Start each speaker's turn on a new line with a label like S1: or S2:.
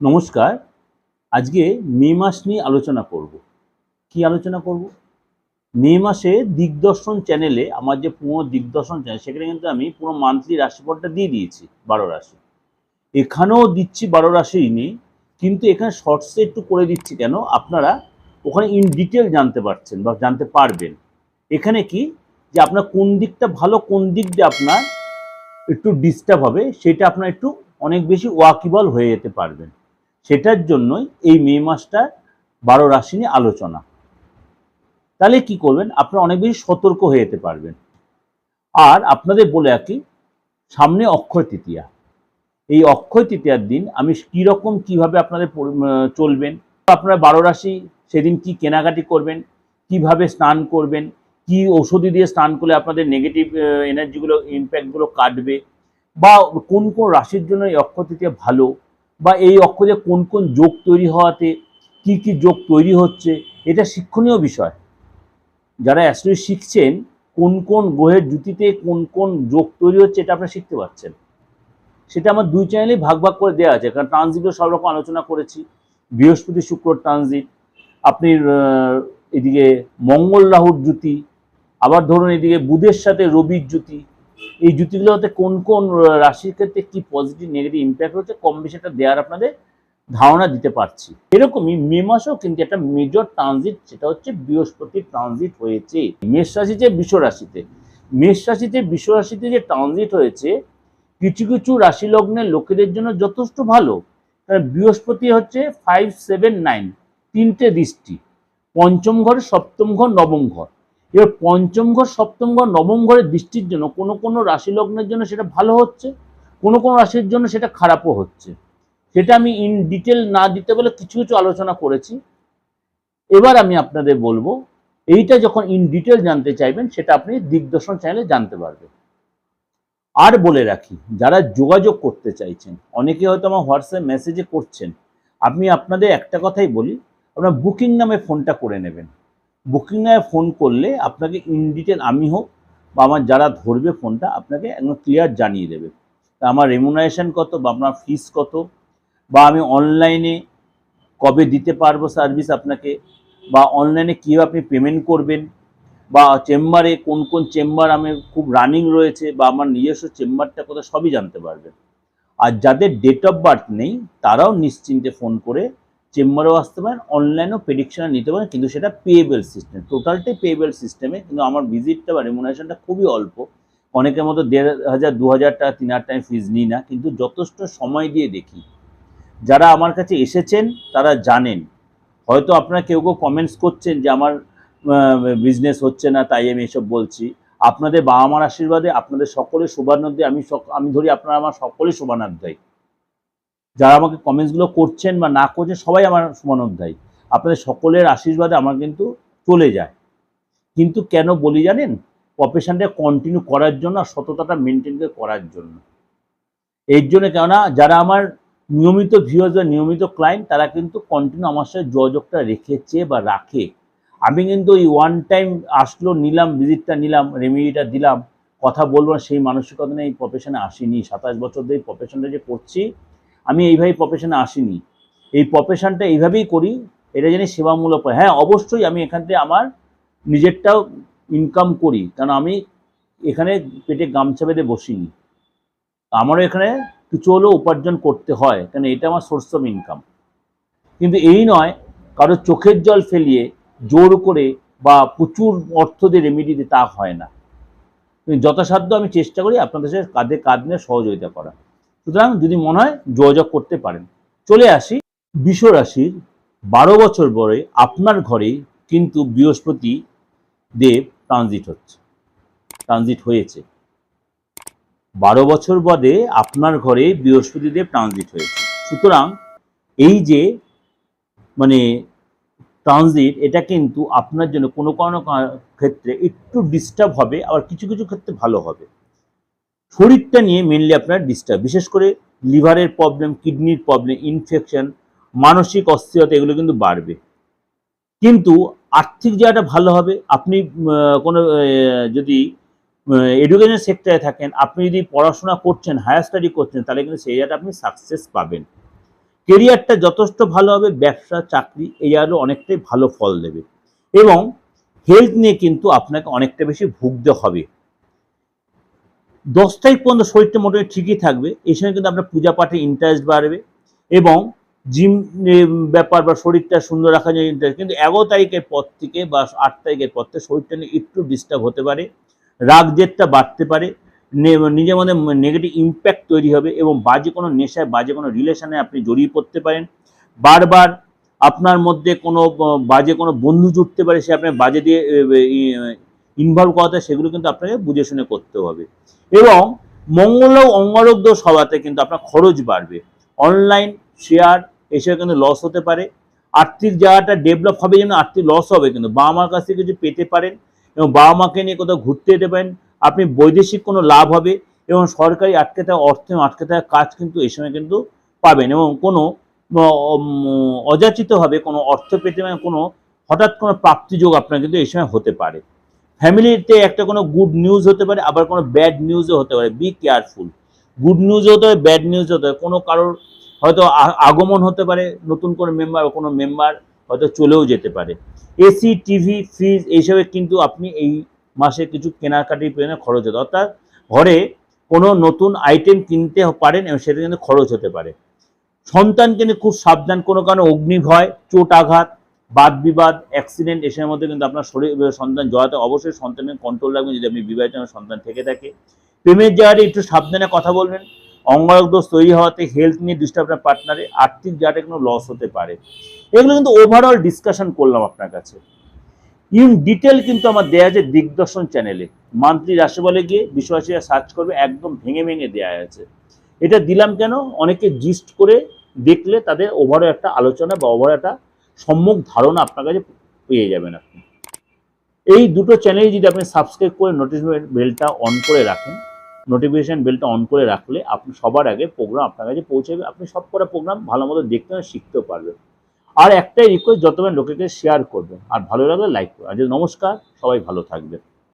S1: নমস্কার। আজকে মে মাস নিয়ে আলোচনা করব। কি আলোচনা করব? মে মাসে দিগদর্শন চ্যানেলে, আমার যে পুরো দিগদর্শন চ্যানেল, সেখানে কিন্তু আমি পুরো মান্থলি রাশিফলটা দিয়ে দিয়েছি, বারো রাশি। এখানেও দিচ্ছি বারো রাশি নিয়ে, কিন্তু এখানে শর্টসে একটু করে দিচ্ছি কেন? আপনারা ওখানে ইন ডিটেল জানতে পারছেন বা জানতে পারবেন। এখানে কি? যে আপনার কোন দিকটা ভালো, কোন দিক দিয়ে আপনার একটু ডিস্টার্ব হবে, সেটা আপনার একটু অনেক বেশি ওয়াকিবল হয়ে যেতে পারবেন। সেটার জন্যই এই মে মাসটা বারো রাশি নিয়ে আলোচনা। তাহলে কি করবেন? আপনারা অনেক বেশি সতর্ক হয়ে যেতে পারবেন। আর আপনাদের বলে রাখি, সামনে অক্ষয় তৃতীয়া। এই অক্ষয় তৃতীয়ার দিন আমি কীরকম কীভাবে আপনাদের চলবেন? আপনারা বারো রাশি সেদিন কি কেনাকাটি করবেন? কীভাবে স্নান করবেন? কি ঔষধি দিয়ে স্নান করলে আপনাদের নেগেটিভ এনার্জিগুলো ইম্প্যাক্টগুলো কাটবে? বা কোন কোন রাশির জন্য এই অক্ষয় তৃতীয়া ভালো? বা এই অক্ষরে কোন কোন যোগ তৈরি হওয়াতে কি কি যোগ তৈরি হচ্ছে, এটা শিক্ষণীয় বিষয়। যারা অ্যাস্ট্রোলজি শিখছেন, কোন কোন গ্রহের জুতিতে কোন কোন যোগ তৈরি হচ্ছে, এটা আপনারা শিখতে পারছেন। সেটা আমার দুই চ্যানেলেই ভাগ ভাগ করে দেওয়া আছে, কারণ ট্রানজিটও সব রকম আলোচনা করেছি। বৃহস্পতি শুক্র ট্রানজিট আপনি এদিকে মঙ্গল রাহুর জুতি আবার ধরুন এদিকে বুধের সাথে রবির জুতি এই জুতিগুলোতে কোন কোন রাশির ক্ষেত্রে কি পজিটিভ নেগেটিভ ইম্প্যাক্ট হচ্ছে, কম বেশি একটা দেওয়ার আপনাদের ধারণা দিতে পারছি। এরকমই মে মাসেও কিন্তু একটা মেজর ট্রানজিট সেটা হচ্ছে বৃহস্পতির ট্রানজিট হয়েছে। মেষ রাশিতে বিশ্ব রাশিতে, মেষ রাশিতে বিশ্ব রাশিতে যে ট্রানজিট হয়েছে, কিছু কিছু রাশি লগ্নের লোকেদের জন্য যথেষ্ট ভালো। কারণ বৃহস্পতি হচ্ছে ফাইভ সেভেন নাইন তিনটে দৃষ্টি, পঞ্চম ঘর, সপ্তম ঘর, নবম ঘর। এবার পঞ্চম ঘর, সপ্তম ঘর, নবম ঘরের দৃষ্টির জন্য কোনো কোনো রাশি লগ্নের জন্য সেটা ভালো হচ্ছে, কোনো কোনো রাশির জন্য সেটা খারাপও হচ্ছে। সেটা আমি ইন ডিটেল না দিতে বলে কিছু কিছু আলোচনা করেছি। এবার আমি আপনাদের বলব, এইটা যখন ইন ডিটেল জানতে চাইবেন, সেটা আপনি দিগদর্শন চ্যানেলে জানতে পারবেন। আর বলে রাখি, যারা যোগাযোগ করতে চাইছেন, অনেকে হয়তো আমার হোয়াটসঅ্যাপ মেসেজে করছেন আমি আপনাদের একটা কথাই বলি, আপনার বুকিং নামে ফোনটা করে নেবেন। বুকিং নামে ফোন করলে আপনাকে ইন ডিটেল আমি হোক বা আমার যারা ধরবে ফোনটা আপনাকে একদম ক্লিয়ার জানিয়ে দেবে। তা আমার রেমুনারেশন কত বা আপনার ফিস কত? বা আমি অনলাইনে কবে দিতে পারব সার্ভিস আপনাকে? বা অনলাইনে কীভাবে আপনি পেমেন্ট করবেন? বা চেম্বারে কোন কোন চেম্বার আমি খুব রানিং রয়েছে বা আমার নিজস্ব চেম্বারটা কোথায় সবই জানতে পারবেন। আর যাদের ডেট অফ বার্থ নেই, তারাও নিশ্চিন্তে ফোন করে চেম্বারেও আসতে পারেন, অনলাইনেও প্রেডিকশন নিতে পারেন, কিন্তু সেটা পেয়েবেল সিস্টেম টোটালটাই পেয়েবেল সিস্টেমে কিন্তু আমার ভিজিটটা বা রেমুনারেশনটা খুবই অল্প। অনেকের মতো দেড় হাজার, দু হাজার টাকা, তিন হাজার টাকা ফিজ নিই না, কিন্তু যথেষ্ট সময় দিয়ে দেখি। যারা আমার কাছে এসেছেন, তারা জানেন। হয়তো আপনারা কেউ কেউ কমেন্টস করছেন যে আমার বিজনেস হচ্ছে না, তাই আমি এসব বলছি। আপনাদের বাবা মার আশীর্বাদে, আপনাদের সকলের শোভানোধ্যায় আমি আমি ধরি আপনারা আমার সকলের শোভানোধ্যায় যারা আমাকে কমেন্টসগুলো করছেন বা না করছেন, সবাই আমার শোভানোধ্যায় আপনাদের সকলের আশীর্বাদে আমার কিন্তু চলে যায়। কিন্তু কেন বলি জানেন? প্রফেশনটা কন্টিনিউ করার জন্য আর সততাটা মেনটেন করার জন্য। এর জন্য কেননা, যারা আমার নিয়মিত ভিউয়ার্স বা নিয়মিত ক্লায়েন্ট তারা কিন্তু কন্টিনিউ আমার সাথে যোগাযোগটা রেখেছে বা রাখে। আমি কিন্তু ওই ওয়ান টাইম আসলো, নিলাম ভিজিটটা নিলাম রেমিডিটা দিলাম, কথা বলব সেই মানসিকতা নিয়ে এই প্রফেশনে আসিনি। সাতাশ বছর ধরে এই প্রফেশনটা যে করছি আমি এইভাবে প্রফেশনে আসিনি। এই প্রফেশনটা এইভাবেই করি, এটা জানি সেবামূলক হয়। হ্যাঁ অবশ্যই আমি এখান থেকে আমার নিজেরটাও ইনকাম করি, কারণ আমি এখানে পেটে গামছা বেঁধে বসিনি। আমারও এখানে কিছু হলেও উপার্জন করতে হয় কারণ এটা আমার সোর্স অফ ইনকাম কিন্তু এই নয়, কারও চোখের জল ফেলিয়ে জোর করে বা প্রচুর অর্থ দিয়ে রেমিডি দিয়ে তা হয় না। যথাসাধ্য আমি চেষ্টা করি আপনাদের সাথে কাঁধে কাঁধ নিয়ে সহযোগিতা করা সুতরাং যদি মনে হয় যোগাযোগ করতে পারেন, চলে আসি বিষ রাশির বারো বছর পরে আপনার ঘরে কিন্তু বৃহস্পতি দেব ট্রানজিট হচ্ছে ট্রানজিট হয়েছে। বারো বছর বাদে আপনার ঘরে বৃহস্পতি দেব ট্রানজিট হয়েছে। সুতরাং এই যে মানে ট্রানজিট এটা কিন্তু আপনার জন্য কোনো কোনো ক্ষেত্রে একটু ডিস্টার্ব হবে, আবার কিছু কিছু ক্ষেত্রে ভালো হবে। শরীরটা নিয়ে মেনলি আপনার ডিস্টার্ব বিশেষ করে লিভারের প্রবলেম কিডনির প্রবলেম ইনফেকশন মানসিক অস্থিরতা, এগুলো কিন্তু বাড়বে। কিন্তু আর্থিক জায়গাটা ভালো হবে। আপনি কোনো যদি এডুকেশন সেক্টরে থাকেন, আপনি যদি পড়াশোনা করছেন হায়ার স্টাডি করছেন, তাহলে কিন্তু সেই জায়গাটা আপনি সাকসেস পাবেন। কেরিয়ারটা যথেষ্ট ভালো হবে, ব্যবসা, চাকরি, এই আরও অনেকটাই ভালো ফল দেবে। এবং হেলথ নিয়ে কিন্তু আপনাকে অনেকটা বেশি ভুগতে হবে। দশ তারিখ পর্যন্ত শরীরটা মোটামুটি ঠিকই থাকবে। এই সময় কিন্তু আপনার পূজা পাঠে ইন্টারেস্ট বাড়বে এবং জিম ব্যাপার বা শরীরটা সুন্দর রাখার জন্য ইন্টারেস্ট কিন্তু এগারো তারিখের পর থেকে বা আট তারিখের পর থেকে শরীরটা নিয়ে একটু ডিস্টার্ব হতে পারে রাগ জেদটা বাড়তে পারে নিজের মধ্যে নেগেটিভ ইম্প্যাক্ট তৈরি হবে এবং বাজে কোনো নেশায়, বাজে কোনো রিলেশনে আপনি জড়িয়ে পড়তে পারেন। বারবার আপনার মধ্যে কোনো বাজে কোনো বন্ধু জুটতে পারে, সে আপনার বাজে দিয়ে ইনভলভ করাতে সেগুলো কিন্তু আপনাকে বুঝে শুনে করতে হবে। এবং মঙ্গল ও অঙ্গারক দোষ হওয়াতে কিন্তু আপনার খরচ বাড়বে। অনলাইন শেয়ার এসব কিন্তু লস হতে পারে। আর্থিক জায়গাটা ডেভেলপ হবে যেন আর্থিক লস হবে কিন্তু বাবা মার কাছ থেকে কিছু পেতে পারেন এবং বাবা মাকে নিয়ে কোথাও ঘুরতে যেতে পারেন, আপনি বৈদেশিক কোনো লাভ হবে এবং সরকারি আটকে থাকা অর্থ আটকে থাকা কাজ কিন্তু এই সময় কিন্তু পাবেন এবং কোনো অযাচিতভাবে কোনো অর্থ পেতে মানে কোনো হঠাৎ কোনো প্রাপ্তিযোগ আপনার কিন্তু এই সময় হতে পারে। ফ্যামিলিতে একটা কোনো গুড নিউজ হতে পারে, আবার কোনো ব্যাড নিউজও হতে পারে। বি কেয়ারফুল গুড নিউজ হতে পারে ব্যাড নিউজ হতে পারে। কোনো কারোর হয়তো আগমন হতে পারে, নতুন কোনো মেম্বার কোনো মেম্বার হয়তো চলেও যেতে পারে। এসি টিভি ফ্রিজ এইসবে কিন্তু আপনি এই মাসে কিছু কেনাকাটির পেছনে খরচ হতে অর্থাৎ ঘরে কোনো নতুন আইটেম কিনতে পারেন এবং সেটা কিন্তু খরচ হতে পারে। সন্তানকে নিয়ে খুব সাবধান, কোনো কারণে অগ্নিভয়, চোট আঘাত বাদ বিবাদ অ্যাক্সিডেন্ট এসবের মধ্যে কিন্তু আপনার শরীর সন্তান জড়াতে অবশ্যই সন্তানের কন্ট্রোল রাখবেন যদি আপনি বিবাহিত সন্তান থেকে থাকে। প্রেমের জায়গাটা একটু সাবধানে কথা বলবেন। অঙ্গারক দোষ তৈরি হওয়াতে হেলথ নিয়ে ডিস্টার্ব আপনার পার্টনারে আর্থিক জায়গাটা কোনো লস হতে পারে। এগুলো কিন্তু ওভারঅল ডিসকাশন করলাম আপনার কাছে। ইন ডিটেল কিন্তু আমার দেয়া আছে দিগদর্শন চ্যানেলে মান্থলি রাশি বলে গিয়ে বিশ্ববাসীরা সার্চ করবে, একদম ভেঙে ভেঙে দেয়া আছে। এটা দিলাম কেন? অনেকে জিস্ট করে দেখলে তাদের ওভারঅল একটা আলোচনা বা ওভার একটা সম্যক ধারণা আপনার কাছে পেয়ে যাবেন আপনি। এই দুটো চ্যানেল যদি আপনি সাবস্ক্রাইব করে নোটিফিকেশন বেলটা অন করে রাখেন নোটিফিকেশান বেলটা অন করে রাখলে আপনি সবার আগে প্রোগ্রাম আপনার কাছে পৌঁছাবে, আপনি সব কটা প্রোগ্রাম ভালো মতো দেখতে শিখতেও পারবেন। আর একটাই রিকোয়েস্ট যতবার লোকেকে শেয়ার করবেন, আর ভালো লাগলে লাইক করবেন। আর নমস্কার, সবাই ভালো থাকবেন।